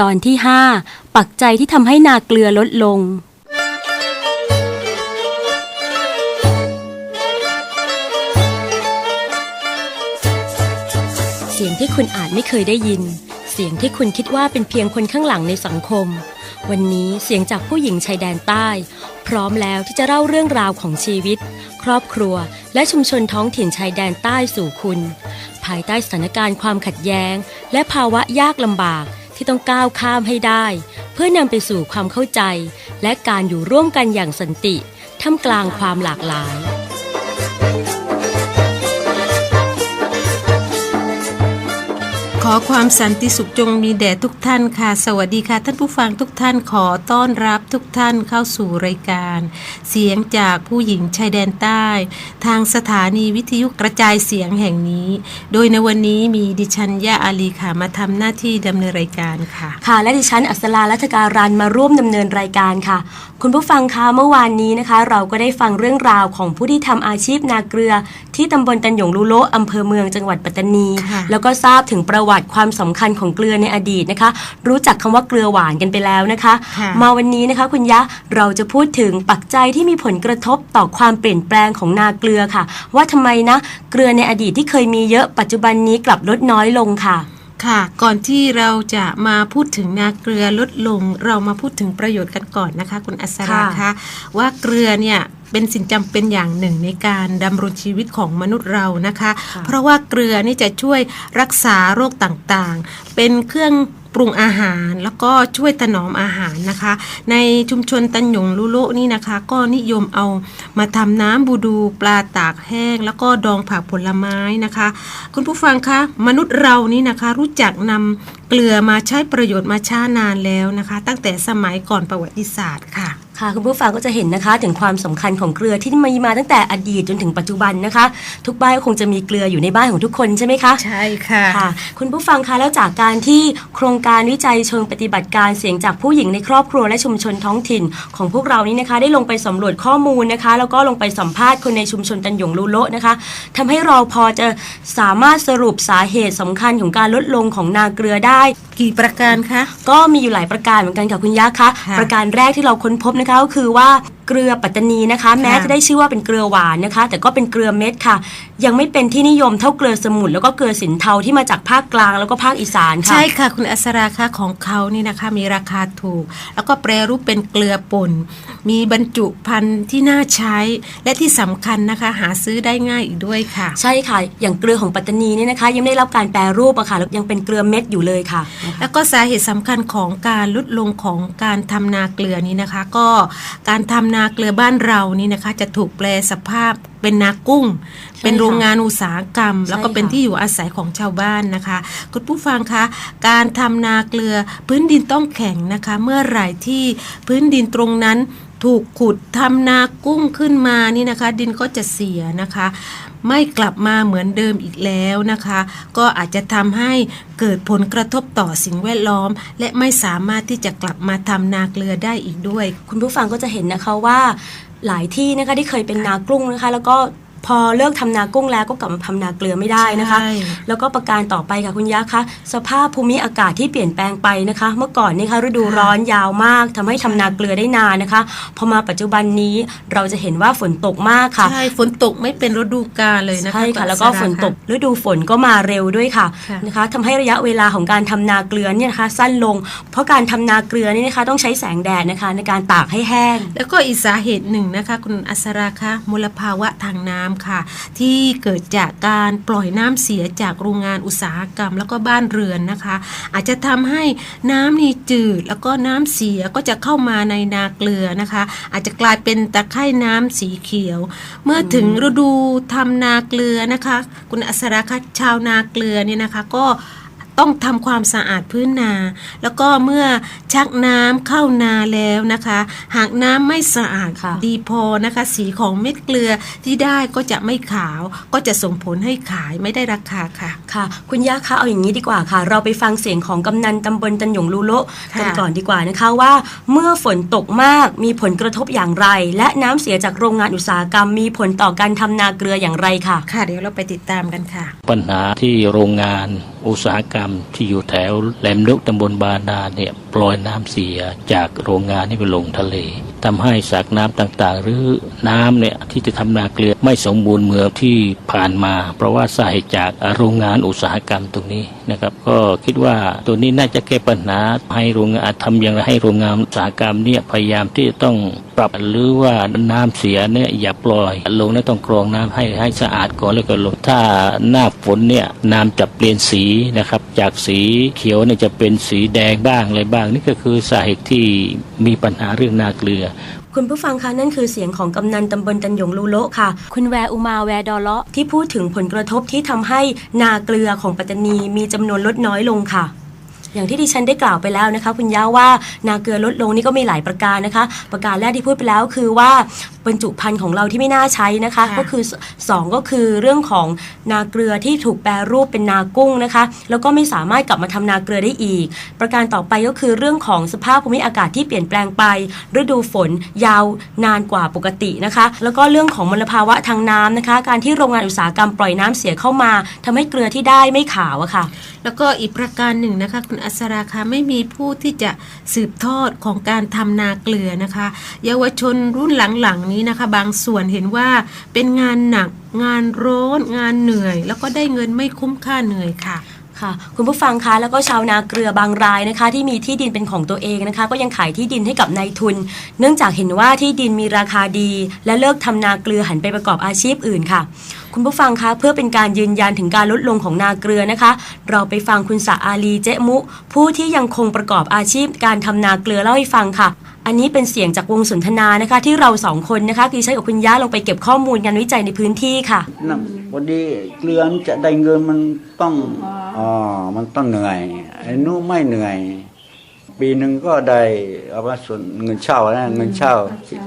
ตอนที่ 5 ปักใจที่ทำให้นาเกลือลดลง เสียงที่คุณอาจไม่เคยได้ยิน เสียงที่คุณคิดว่าเป็นเพียงคนข้างหลังในสังคม วันนี้เสียงจากผู้หญิงชายแดนใต้ พร้อมแล้วที่จะเล่าเรื่องราวของชีวิต ครอบครัว และชุมชนท้องถิ่นชายแดนใต้สู่คุณ ภายใต้สถานการณ์ความขัดแย้ง และภาวะยากลำบาก ที่ต้องก้าวข้ามให้ได้ เพื่อนำไปสู่ความเข้าใจ และการอยู่ร่วมกันอย่างสันติท่ามกลางความหลากหลาย อความสันติสุขจงมีแด่ทุกท่านค่ะ สวัสดีค่ะ ท่านผู้ฟังทุกท่านขอต้อนรับทุกท่านเข้าสู่รายการ เสียงจากผู้หญิงชายแดนใต้ ทางสถานีวิทยุกระจายเสียงแห่งนี้ โดยในวันนี้มีดิฉันย่าอาลีค่ะมาทำหน้าที่ดำเนินรายการค่ะ ค่ะ และดิฉันอัศรารัตการันมาร่วมดำเนินรายการค่ะ คุณผู้ฟังคะเมื่อวานนี้นะคะ เราก็ได้ฟังเรื่องราวของผู้ที่ทำอาชีพนาเกลือ ที่ตำบลตันหยงลูโลอำเภอเมืองจังหวัดปัตตานีค่ะแล้วก็ทราบถึงประวัติความสำคัญของเกลือในอดีตนะคะ รู้จักคำว่าเกลือหวานกันไปแล้วนะคะค่ะมาวันนี้นะคะคุณยะเราจะพูดถึงปักใจยที่มีผลกระทบต่อความเปลี่ยนแปลงของนาเกลือค่ะ ว่าทำไมนะ เกลือในอดีตที่เคยมีเยอะปัจจุบันนี้กลับลดน้อยลงค่ะ ค่ะ ก่อนที่เราจะมาพูดถึงนาเกลือลดลง เรามาพูดถึงประโยชน์กันก่อนนะคะ คุณอัศราค่ะคะว่าเกลือเนี่ยเป็นสิ่งจำเป็นอย่างหนึ่งในการดำรงชีวิตของมนุษย์เรานะคะค่ะเพราะว่าเกลือนี่จะช่วยรักษาโรคต่างๆ เป็นเครื่อง ปรุงอาหารแล้วก็ช่วยถนอมอาหารนะคะ ในชุมชนตันหยงลุโลนี่นะคะ ก็นิยมเอามาทำน้ำบูดูปลาตากแห้ง แล้วก็ดองผักผลไม้นะคะ คุณผู้ฟังคะมนุษย์เรานี่นะคะรู้จักนำเกลือมาใช้ประโยชน์มาช้านานแล้วนะคะ ตั้งแต่สมัยก่อนประวัติศาสตร์ค่ะ ค่ะคุณผู้ฟังก็จะเห็นนะคะถึงความสำคัญของเกลือที่มีมาตั้งแต่อดีตจนถึงปัจจุบันนะคะ ทุกบ้านก็คงจะมีเกลืออยู่ในบ้านของทุกคนใช่ไหมคะใช่ค่ะค่ะ คุณผู้ฟังคะแล้วจากการที่โครงการวิจัยเชิงปฏิบัติการเสียงจากผู้หญิงในครอบครัวและชุมชนท้องถิ่น ของพวกเรานี้นะคะ ได้ลงไปสำรวจข้อมูลนะคะ แล้วก็ลงไปสัมภาษณ์คนในชุมชนตันหยงลูโละนะคะทำให้เราพอจะสามารถสรุปสาเหตุสำคัญของการลดลงของนาเกลือได้ กี่ประการคะก็มีอยู่หลายประการเหมือนกันค่ะคุณยักษ์คะค่ะประการแรกที่เราค้นพบนะคะขาคือว่า เกลือปัตตานีนะคะ แม้จะได้ชื่อว่าเป็นเกลือหวานนะคะ แต่ก็เป็นเกลือเม็ดค่ะ ยังไม่เป็นที่นิยมเท่าเกลือสมุนแล้วก็เกลือสินเทาที่มาจากภาคกลางแล้วก็ภาคอีสานค่ะ ใช่ค่ะ คุณอัศราคะของเขานี่นะคะ มีราคาถูก แล้วก็แปรรูปเป็นเกลือป่น มีบรรจุภัณฑ์ที่น่าใช้ และที่สำคัญนะคะ หาซื้อได้ง่ายอีกด้วยค่ะ ใช่ค่ะ อย่างเกลือของปัตตานีเนี่ยนะคะ ยังไม่ได้รับการแปรรูปอะค่ะแล้วยังเป็นเกลือเม็ดอยู่เลยค่ะ แล้วก็สาเหตุสำคัญของการลดลงของการทำนาเกลือนี้นะคะ ก็การทำนาเกลือบ้านเรานี่นะคะจะถูกแปลสภาพเป็นนากุ้ง เป็นโรงงานอุตสาหกรรม แล้วก็เป็นที่อยู่อาศัยของชาวบ้านนะคะ คุณผู้ฟังคะ การทำนาเกลือพื้นดินต้องแข็งนะคะ เมื่อไหร่ที่พื้นดินตรงนั้นถูกขุดทำนากุ้งขึ้นมานี่นะคะ ดินก็จะเสียนะคะ ไม่กลับมาเหมือนเดิมอีกแล้วนะคะ ก็อาจจะทำให้เกิดผลกระทบต่อสิ่งแวดล้อม และไม่สามารถที่จะกลับมาทำนาเกลือได้อีกด้วย คุณผู้ฟังก็จะเห็นนะคะว่าหลายที่นะคะที่เคยเป็นนากุ้งนะคะ แล้วก็ พอเลิกทำนากุ้งแล้วก็กลับมาทำนาเกลือไม่ได้นะคะใช่แล้วก็ประการต่อไปค่ะคุณยักษ์คะสภาพภูมิอากาศที่เปลี่ยนแปลงไปนะคะ เมื่อก่อนนี่ค่ะฤดูร้อนยาวมากทำให้ทำนาเกลือได้นานนะคะ พอมาปัจจุบันนี้เราจะเห็นว่าฝนตกมากค่ะใช่ฝนตกไม่เป็นฤดูกาลเลยนะคะใช่ค่ะณแล้วก็อัศราฝนตกฤดูฝนก็มาเร็วด้วยค่ะค่ะนะคะทำให้ระยะเวลาของการทำนาเกลือเนี่ยนะคะสั้นลง เพราะการทำนาเกลือนี่นะคะต้องใช้แสงแดดนะคะในการตากให้แห้ง แล้วก็อีกสาเหตุหนึ่งนะคะคุณอัศราคะมลภาวะทางน้ำค่ะ ที่เกิดจากการปล่อยน้ำเสียจากโรงงานอุตสาหกรรม แล้วก็บ้านเรือนนะคะ อาจจะทำให้น้ำนี่จืด แล้วก็น้ำเสียก็จะเข้ามาในนาเกลือนะคะ อาจจะกลายเป็นตะไคร่น้ำสีเขียว เมื่อถึงฤดูทำนาเกลือนะคะ คุณอัศราคะชาวนาเกลือเนี่ยนะคะก็ ต้องทำความสะอาดพื้นนา แล้วก็เมื่อชักน้ำเข้านาแล้วนะคะ หากน้ำไม่สะอาดค่ะดีพอนะคะ สีของเม็ดเกลือที่ได้ก็จะไม่ขาว ก็จะส่งผลให้ขายไม่ได้ราคาค่ะค่ะ คุณย่าคะเอาอย่างนี้ดีกว่าค่ะ เราไปฟังเสียงของกำนันตำบลตันหยงลูโละค่ะกันก่อนดีกว่านะคะว่า เมื่อฝนตกมากมีผลกระทบอย่างไร และน้ำเสียจากโรงงานอุตสาหกรรม มีผลต่อการทำนาเกลืออย่างไรค่ะ ค่ะเดี๋ยวเราไปติดตามกันค่ะ ปัญหาที่โรงงานอุตสาหกรรมที่อยู่แถวแหลมลุกตำบลบานาเนี่ยปล่อยน้ำเสียจากโรงงานนี่ไปลงทะเลทำให้สากน้ำต่างๆ หรือน้ำเนี่ยที่จะทำนาเกลือไม่สมบูรณ์เหมือนที่ผ่านมา เพราะว่าสาเหตุจากโรงงานอุตสาหกรรมตรงนี้ นะครับก็คิดว่าตัวนี้น่าจะแก้ปัญหาให้โรงงานทำอย่างไรให้โรงงานอุตสาหกรรมเนี่ยพยายามที่จะต้องปรับหรือว่าน้ำเสียเนี่ยอย่าปล่อย ลงนี่ยต้องกรองน้ำให้ให้สะอาดก่อนแล้วก็ลงถ้าหน้าฝนเนี่ยน้ำจะเปลี่ยนสีนะครับจากสีเขียวเนี่ยจะเป็นสีแดงบ้างอะไรบ้างนี่ก็คือสาเหตุที่มีปัญหาเรื่องนาเกลือ คุณผู้ฟังคะนั่นคือเสียงของกำนันตำบลตันหยงลูโลค่ะ คุณแวอุมาแวดอเลาะที่พูดถึงผลกระทบที่ทำให้นาเกลือของปัตตานีมีจำนวนลดน้อยลงค่ะ อย่างที่ดิฉันได้กล่าวไปแล้วนะคะ คุณย่าว่านาเกลือลดลงนี่ก็มีหลายประการนะคะ ประการแรกที่พูดไปแล้วคือว่าบรรจุภัณฑ์ของเราที่ไม่น่าใช้นะคะค่ะก็คือสองก็คือเรื่องของนาเกลือที่ถูกแปรรูปเป็นนากุ้งนะคะ แล้วก็ไม่สามารถกลับมาทำนาเกลือได้อีก ประการต่อไปก็คือเรื่องของสภาพภูมิอากาศที่เปลี่ยนแปลงไป ฤดูฝนยาวนานกว่าปกตินะคะ แล้วก็เรื่องของมลภาวะทางน้ำนะคะ การที่โรงงานอุตสาหกรรมปล่อยน้ำเสียเข้ามาทำให้เกลือที่ได้ไม่ขาวอะค่ะแล้วก็อีกประการหนึ่งนะคะ คุณอัศราคะไม่มีผู้ที่จะสืบทอดของการทำนาเกลือนะคะ เยาวชนรุ่นหลังๆนี้นะคะ บางส่วนเห็นว่าเป็นงานหนักงานร้อนงานเหนื่อย แล้วก็ได้เงินไม่คุ้มค่าเหนื่อยค่ะ ค่ะคุณผู้ฟังคะแล้วก็ชาวนาเกลือบางรายนะคะ ที่มีที่ดินเป็นของตัวเองนะคะ ก็ยังขายที่ดินให้กับนายทุน เนื่องจากเห็นว่าที่ดินมีราคาดี และเลิกทำนาเกลือหันไปประกอบอาชีพอื่นค่ะ คุณผู้ฟังคะเพื่อเป็นการยืนยันถึงการลดลงของนาเกลือนะคะ เราไปฟังคุณสะอาลีเจมุ ผู้ที่ยังคงประกอบอาชีพการทำนาเกลือเล่าให้ฟังค่ะ อันนี้เป็นเสียงจากวงสนทนานะคะ ที่เราสองคนนะคะดิฉันกับคุณย่าลงไปเก็บข้อมูลงานวิจัยในพื้นที่ค่ะนะวันนี้เกลือนจะได้เงินมันต้องอ๋อมันต้องเหนื่อยไอ้นู้ไม่เหนื่อย ปีหนึ่งก็ได้เอาว่าส่วนเงินเช่านะเงินเช่า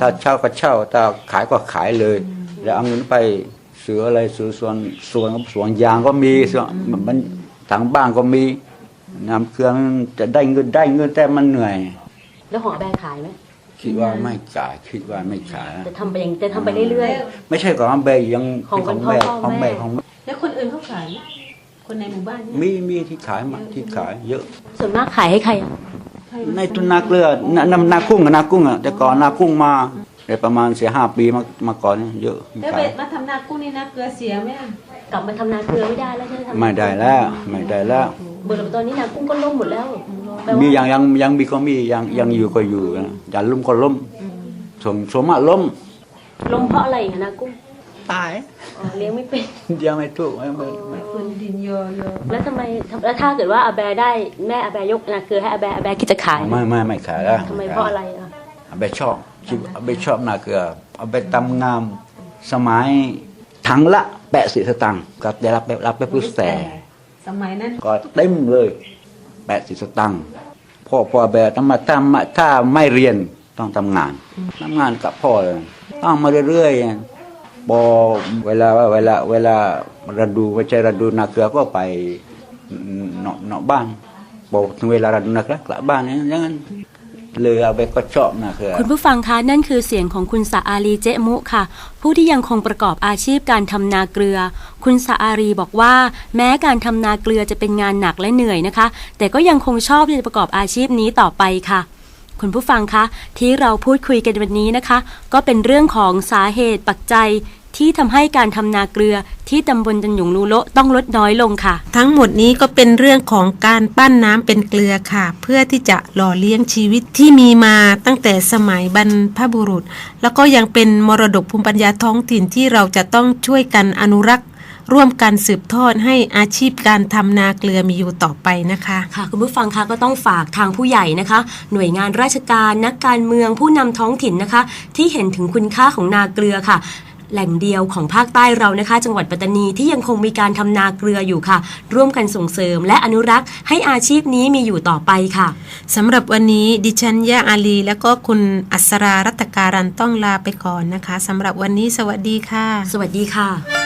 ถ้าเช่าก็เช่าถ้าขายก็ขายเลยแล้วเอาเงินไปซื้ออะไรซื้อส่วนส่วนสวนยางก็มีส่วนมันทางบ้านก็มีน้ำเกลือมันจะได้เงินได้เงินแต่มันเหนื่อย แล้วของอาแบขายไหมคิดว่าไม่ขายคิดว่าไม่ขายจะทำไปอย่างจะทำไปเรื่อย ไม่ใช่ของแม่ยังของของพ่อแม่พ่อของแม่ แม่ของแม่แล้วคนอื่นเขาขายไหมคนในหมู่บ้านเนี่ยมีมีที่ขายมาที่ขายเยอะ ๆ ส่วนมากขายให้ใครอะในตุนนาเกลือนานานากุ้งกับนากุ้งอะแต่ก่อนนากุ้งมาได้ประมาณเสียห้าปีมามาก่อนเนี่ยเยอะแล้วขายมาทำนากุ้งนี่นะเกลือเสียไหมอะกลับมาทำนาเกลือไม่ได้แล้วใช่ไหมทำไม่ได้แล้วไม่ได้แล้ว เบอร์ตอนนี้นากุ้งก็ล่มหมดแล้ว แปลมีว่ายังยังยังมีก็มียังยังอยู่ก็อยู่นะอย่าล้มก็ล้มสมสมมาล้มล้มเพราะอะไรอะนากุ้งตายอ๋อเลี้ยงไม่เป็นยังไม่ถูกไม่ไม่ไม่ฟืนดินเยอะเยอะแล้วทำไมแล้วถ้าเกิดว่าอาแบได้แม่อาแบยกนาเกลือให้อาแบอาแบคิดจะขายไหมไม่ไม่ไม่ขายแล้วทำไมเพราะอะไรอะเอาไปชอบคิดเอาไปชอบนาเกลือเอาไปตำงามสมัยถังละแปดสิบสตังค์ก็ได้รับรับไป plus แต่สมัยนั้นก็เต็มเลย แปดสิบสตังค์พ่อพ่อแบบทำมาถ้ามาถ้าไม่เรียนต้องทำงานทำงานกับพ่อต้องมาเรื่อยๆพอเวลาเวลาเวลาระดูไม่ใช่ระดูนาเกลือก็ไปเนาะเนาะบ้านพอถึงเวลาระดูนาเกลือกลับบ้านนี่ยอย่างนั้น เลยเอไปก็ชอบนาเกลือคุณผู้ฟังคะนั่นคือเสียงของคุณสะอาลีเจมุค่ะ ผู้ที่ยังคงประกอบอาชีพการทำนาเกลือ คุณสะอารีบอกว่า แม้การทำนาเกลือจะเป็นงานหนักและเหนื่อยนะคะ แต่ก็ยังคงชอบที่จะประกอบอาชีพนี้ต่อไปค่ะคุณผู้ฟังคะ ที่เราพูดคุยกันวันนี้นะคะ ก็เป็นเรื่องของสาเหตุปัจจัย ที่ทำให้การทำนาเกลือที่ตำบลจันหยงลูโละต้องลดน้อยลงค่ะ ทั้งหมดนี้ก็เป็นเรื่องของการปั้นน้ำเป็นเกลือค่ะ เพื่อที่จะหล่อเลี้ยงชีวิตที่มีมาตั้งแต่สมัยบรรพบุรุษ แล้วก็ยังเป็นมรดกภูมิปัญญาท้องถิ่นที่เราจะต้องช่วยกันอนุรักษ์ ร่วมกันสืบทอดให้อาชีพการทำนาเกลือมีอยู่ต่อไปนะคะ ค่ะคุณผู้ฟังคะก็ต้องฝากทางผู้ใหญ่นะคะ หน่วยงานราชการนักการเมืองผู้นำท้องถิ่นนะคะ ที่เห็นถึงคุณค่าของนาเกลือค่ะ แหล่งเดียวของภาคใต้เรานะคะ จังหวัดปัตตานีที่ยังคงมีการทำนาเกลืออยู่ค่ะ ร่วมกันส่งเสริมและอนุรักษ์ให้อาชีพนี้มีอยู่ต่อไปค่ะสำหรับวันนี้ดิฉันย่าอาลี แล้วก็คุณอัศรารัตการันต้องลาไปก่อนนะคะสำหรับวันนี้สวัสดีค่ะ สวัสดีค่ะ